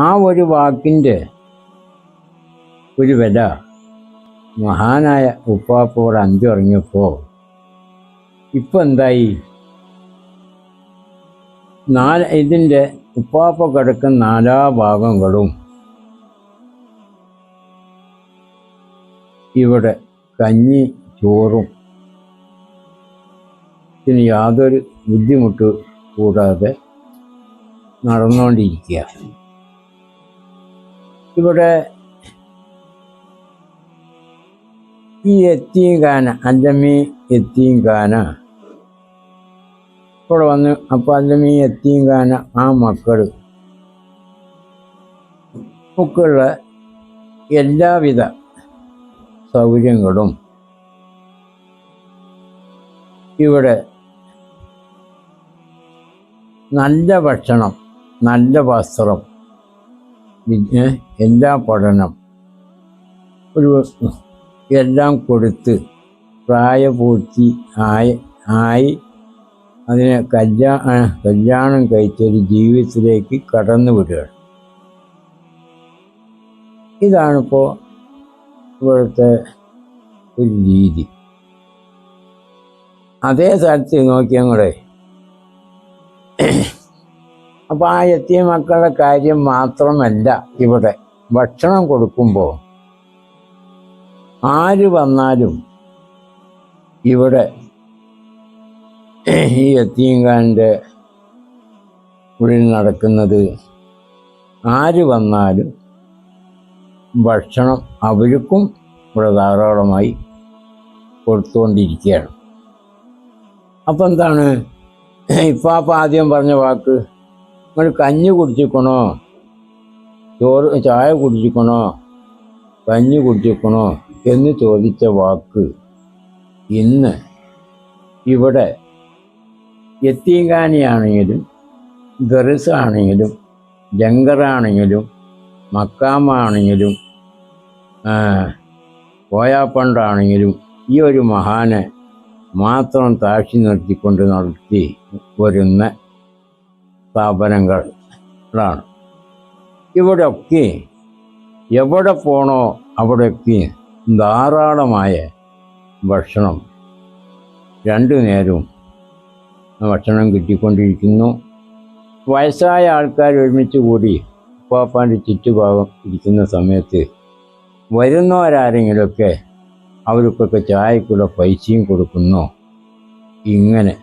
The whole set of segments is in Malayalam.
ആ ഒരു വാക്കിന്റെ ഒരു വില മഹാനായ ഉപ്പാപ്പോട് അഞ്ചുറങ്ങിയപ്പോൾ ഇപ്പം എന്തായി? നാല് ഇതിന്റെ ഉപ്പാപ്പ കിടക്കുന്ന നാലാ ഭാഗങ്ങളും ഇവിടെ കഞ്ഞി ചോറും ഇതിന് യാതൊരു ബുദ്ധിമുട്ട് കൂടാതെ നടന്നുകൊണ്ടിരിക്കുക ഇവിടെ ഈ എത്തിയും കാന അഞ്ചമ്മി എത്തിയും കാന ഇവിടെ വന്ന് അപ്പം അഞ്ചമ്മി എത്തിയും കാന ആ മക്കൾ മക്കളുടെ എല്ലാവിധ സൗകര്യങ്ങളും ഇവിടെ നല്ല ഭക്ഷണം നല്ല വസ്ത്രം എല്ലാ പഠനം ഒരു എല്ലാം കൊടുത്ത് പ്രായപൂർത്തി ആയി ആയി അതിനെ കല്യാ ആ, കല്യാണം കഴിച്ചൊരു ജീവിതത്തിലേക്ക് കടന്നു വിടുകയാണ് ഇതാണിപ്പോൾ ഇവിടുത്തെ ഒരു രീതി. അതേ നോക്കിയാൽ കൂടെ അപ്പം ആ എത്തിയ മക്കളുടെ കാര്യം മാത്രമല്ല ഇവിടെ ഭക്ഷണം കൊടുക്കുമ്പോൾ ആര് വന്നാലും ഇവിടെ ഈ എത്തിയങ്കാന്റെ ഉള്ളിൽ നടക്കുന്നത് ആര് വന്നാലും ഭക്ഷണം അവർക്കും ഇവിടെ ധാരാളമായി കൊടുത്തുകൊണ്ടിരിക്കുകയാണ്. അപ്പം എന്താണ്? ഇപ്പാപ്പ ആദ്യം പറഞ്ഞ വാക്ക് നിങ്ങൾ കഞ്ഞി കുടിച്ചിക്കണോ ചോറ് ചായ കുടിച്ചിക്കണോ കഞ്ഞി കുടിച്ചിക്കണോ എന്ന് ചോദിച്ച വാക്ക് ഇന്ന് ഇവിടെ എത്തീങ്കാനിയാണെങ്കിലും ഗറിസ് ആണെങ്കിലും ജങ്കറാണെങ്കിലും മക്കാമാണെങ്കിലും കോയാപ്പണ്ടാണെങ്കിലും ഈ ഒരു മഹാനെ മാത്രം താഴ്ച നിർത്തിക്കൊണ്ട് നടത്തി വരുന്ന സ്ഥാപനങ്ങളാണ് ഇവിടെയൊക്കെ എവിടെ പോണോ അവിടെയൊക്കെ ധാരാളമായ ഭക്ഷണം രണ്ടു നേരവും ഭക്ഷണം കിട്ടിക്കൊണ്ടിരിക്കുന്നു. വയസ്സായ ആൾക്കാർ ഒരുമിച്ച് കൂടി ഉപ്പാപ്പാന്റെ ചുറ്റുഭാഗം ഇരിക്കുന്ന സമയത്ത് വരുന്നവരാരെങ്കിലുമൊക്കെ അവർക്കൊക്കെ ചായക്കുള്ള പൈസയും കൊടുക്കുന്നു. ഇങ്ങനെ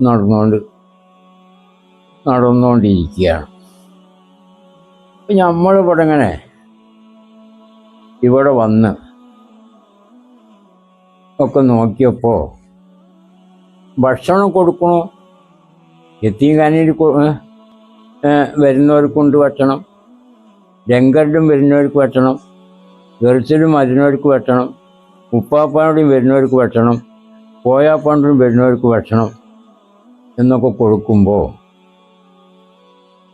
നടന്നുകൊണ്ട് നടന്നുകൊണ്ടിരിക്കുകയാണ്. അപ്പം നമ്മളിവിടെ ഇങ്ങനെ ഇവിടെ വന്ന് ഒക്കെ നോക്കിയപ്പോൾ ഭക്ഷണം കൊടുക്കണോ? എത്തിയും വരുന്നവർക്കുണ്ട് വെട്ടണം രംഗറിലും വരുന്നവർക്ക് വെട്ടണം ഗൾസിലും അതിനവർക്ക് വെട്ടണം ഉപ്പാപ്പാനോടും വരുന്നവർക്ക് വെട്ടണം പോയാപ്പാണ്ടും വരുന്നവർക്ക് വെട്ടണം എന്നൊക്കെ കൊടുക്കുമ്പോൾ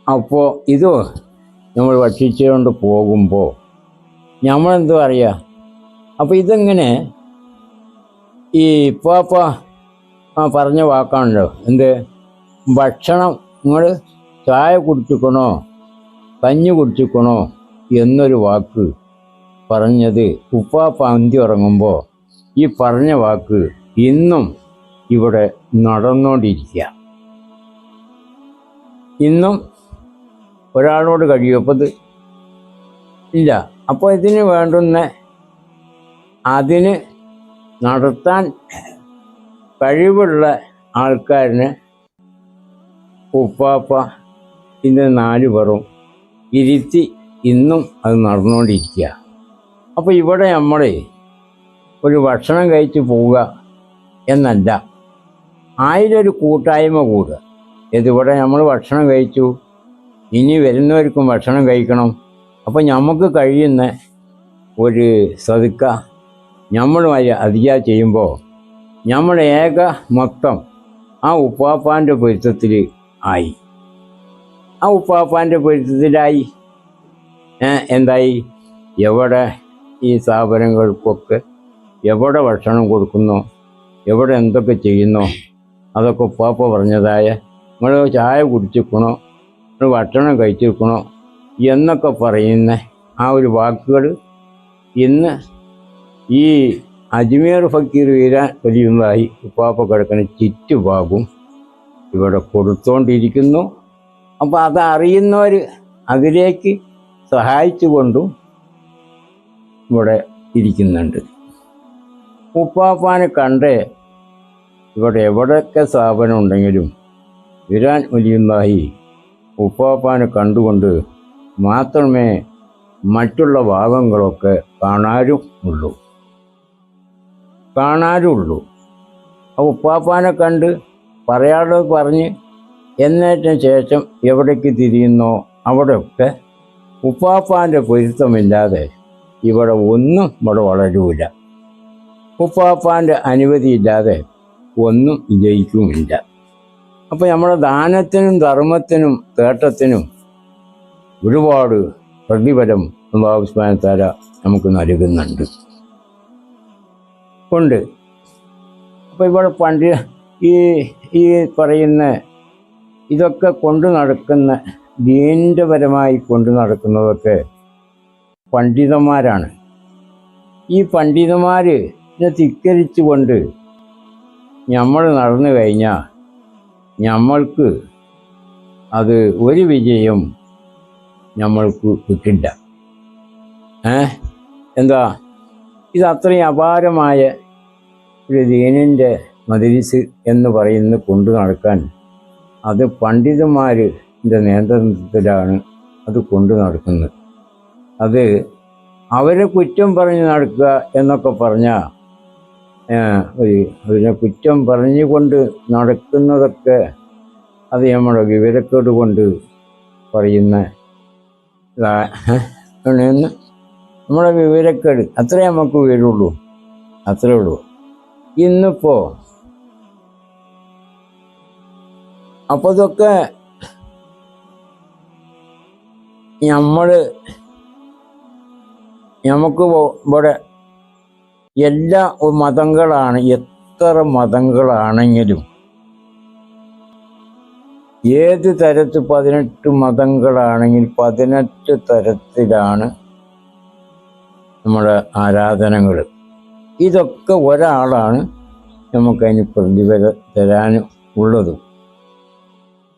അപ്പോൾ ഇത് നമ്മൾ ഭക്ഷിച്ചുകൊണ്ട് പോകുമ്പോൾ നമ്മളെന്ത് പറയുക അപ്പോൾ ഇതെങ്ങനെ? ഈ ഇപ്പാപ്പ പറഞ്ഞ വാക്കാണല്ലോ. എന്ത്? ഭക്ഷണം നിങ്ങൾ ചായ കുടിച്ചിക്കണോ? കഞ്ഞി കുടിച്ചിക്കണോ? എന്നൊരു വാക്ക് പറഞ്ഞത് ഉപ്പാപ്പ അന്തി ഉറങ്ങുമ്പോൾ ഈ പറഞ്ഞ വാക്ക് ഇന്നും ഇവിടെ നടന്നുകൊണ്ടിരിക്കുക ഇന്നും ഒരാളോട് കഴിയും. അപ്പോൾ ഇല്ല. അപ്പോൾ ഇതിന് വേണ്ടുന്ന അതിന് നടത്താൻ കഴിവുള്ള ആൾക്കാരിന് ഉപ്പാപ്പ ഇന്ന് നാല് പേറും ഇരുത്തി ഇന്നും അത് നടന്നുകൊണ്ടിരിക്കുക. അപ്പോൾ ഇവിടെ നമ്മളെ ഒരു ഭക്ഷണം കഴിച്ച് പോവുക എന്നല്ല. ആയിരൊരു കൂട്ടായ്മ കൂടുക. ഇതിവിടെ നമ്മൾ ഭക്ഷണം കഴിച്ചു. ഇനി വരുന്നവർക്കും ഭക്ഷണം കഴിക്കണം. അപ്പോൾ നമുക്ക് കഴിയുന്ന ഒരു സതുക്ക നമ്മളുമായി അധിക ചെയ്യുമ്പോൾ നമ്മുടെ ഏക മൊത്തം ആ ഉപ്പാപ്പാന്റെ പൊരുത്തത്തിൽ ആയി. ആ ഉപ്പാപ്പാന്റെ പൊരുത്തത്തിലായി എന്തായി? എവിടെ ഈ സ്ഥാപനങ്ങൾക്കൊക്കെ എവിടെ ഭക്ഷണം കൊടുക്കുന്നു? എവിടെ എന്തൊക്കെ ചെയ്യുന്നു? അതൊക്കെ ഉപ്പാപ്പ പറഞ്ഞതായ നിങ്ങൾ ചായ കുടിച്ചിക്കണോ ഒരു ഭക്ഷണം കഴിച്ചിരിക്കണോ എന്നൊക്കെ പറയുന്ന ആ ഒരു വാക്കുകൾ ഇന്ന് ഈ അജ്മീർ ഫക്കീർ വീരാൻ വലിയതായി ഉപ്പാപ്പ കിടക്കുന്ന ചുറ്റുഭാഗവും ഇവിടെ കൊടുത്തോണ്ടിരിക്കുന്നു. അപ്പോൾ അതറിയുന്നവർ അതിലേക്ക് സഹായിച്ചുകൊണ്ടും ഇവിടെ ഇരിക്കുന്നുണ്ട്. ഉപ്പാപ്പാനെ കണ്ടേ ഇവിടെ എവിടെയൊക്കെ സ്ഥാപനം ഉണ്ടെങ്കിലും വിരാൻ വലിയുന്നായി ഉപ്പാപ്പാനെ കണ്ടുകൊണ്ട് മാത്രമേ മറ്റുള്ള ഭാഗങ്ങളൊക്കെ കാണാനും ഉള്ളൂ. കാണാനുള്ളൂ ആ ഉപ്പാപ്പാനെ കണ്ട് പറയാനുള്ളത് പറഞ്ഞ് എന്നേറ്റം ശേഷം എവിടേക്ക് തിരിയുന്നോ അവിടെയൊക്കെ ഉപ്പാപ്പാന്റെ പൊരുത്തമില്ലാതെ ഇവിടെ ഒന്നും ഇവിടെ വളരൂല. ഉപ്പാപ്പാന്റെ അനുമതിയില്ലാതെ ഒന്നും ജയിക്കുമില്ല. അപ്പോൾ നമ്മുടെ ദാനത്തിനും ധർമ്മത്തിനും തേട്ടത്തിനും ഒരുപാട് പ്രതിഫലം അള്ളാഹുസ്മാനത്താര നമുക്ക് നൽകുന്നുണ്ട്. ഉണ്ട്. അപ്പോൾ ഇവിടെ പണ്ട് ഈ ഈ പറയുന്ന ഇതൊക്കെ കൊണ്ടു നടക്കുന്ന ദീന്റെ പരമായി കൊണ്ടു നടക്കുന്നതൊക്കെ പണ്ഡിതന്മാരാണ്. ഈ പണ്ഡിതന്മാർ ധിക്കരിച്ചുകൊണ്ട് നമ്മൾ നടന്നു കഴിഞ്ഞാൽ നമ്മൾക്ക് അത് ഒരു വിജയം നമ്മൾക്ക് കിട്ടില്ല. ഏ? എന്താ? ഇത് അത്രയും അപാരമായ ഒരു ദീനിന്റെ മതിരിസ് എന്ന് പറയുന്നത് കൊണ്ടു നടക്കാൻ അത് പണ്ഡിതന്മാരുടെ നേതൃത്വത്തിലാണ് അത് കൊണ്ടു നടക്കുന്നത്. അത് അവരെ കുറ്റം പറഞ്ഞ് നടക്കുക എന്നൊക്കെ പറഞ്ഞാൽ അതിനെ കുറ്റം പറഞ്ഞുകൊണ്ട് നടക്കുന്നതൊക്കെ അത് നമ്മുടെ വിവരക്കേട് കൊണ്ട് പറയുന്ന നമ്മുടെ വിവരക്കേട് അത്രേ നമുക്ക് വരുള്ളൂ. അത്രേ ഉള്ളൂ. ഇന്നിപ്പോ അപ്പൊ ഇതൊക്കെ നമ്മൾ നമുക്ക് ഇവിടെ എല്ലാ മതങ്ങളാണ് എത്ര മതങ്ങളാണെങ്കിലും ഏത് തരത്തിൽ പതിനെട്ട് മതങ്ങളാണെങ്കിൽ പതിനെട്ട് തരത്തിലാണ് നമ്മുടെ ആരാധനകൾ. ഇതൊക്കെ ഒരാളാണ് നമുക്കതിന് പ്രതിഫല തരാനും ഉള്ളത്.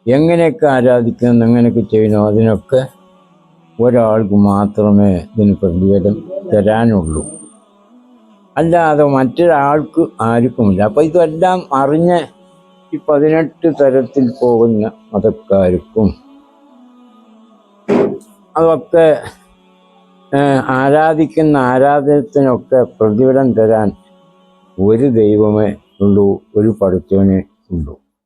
എങ്ങനെയൊക്കെ ആരാധിക്കണം എങ്ങനെയൊക്കെ ചെയ്യണോ അതിനൊക്കെ ഒരാൾക്ക് മാത്രമേ ഇതിന് പ്രതിഫലം തരാനുള്ളൂ. അല്ലാതെ മറ്റൊരാൾക്ക് ആർക്കുമില്ല. അപ്പോൾ ഇതെല്ലാം അറിഞ്ഞ് ഈ പതിനെട്ട് തരത്തിൽ പോകുന്ന മതക്കാർക്കും അതൊക്കെ ആരാധിക്കുന്ന ആരാധനത്തിനൊക്കെ പ്രതിഫലം തരാൻ ഒരു ദൈവമേ ഉള്ളൂ ഒരു പഠിച്ചവനെ ഉള്ളൂ.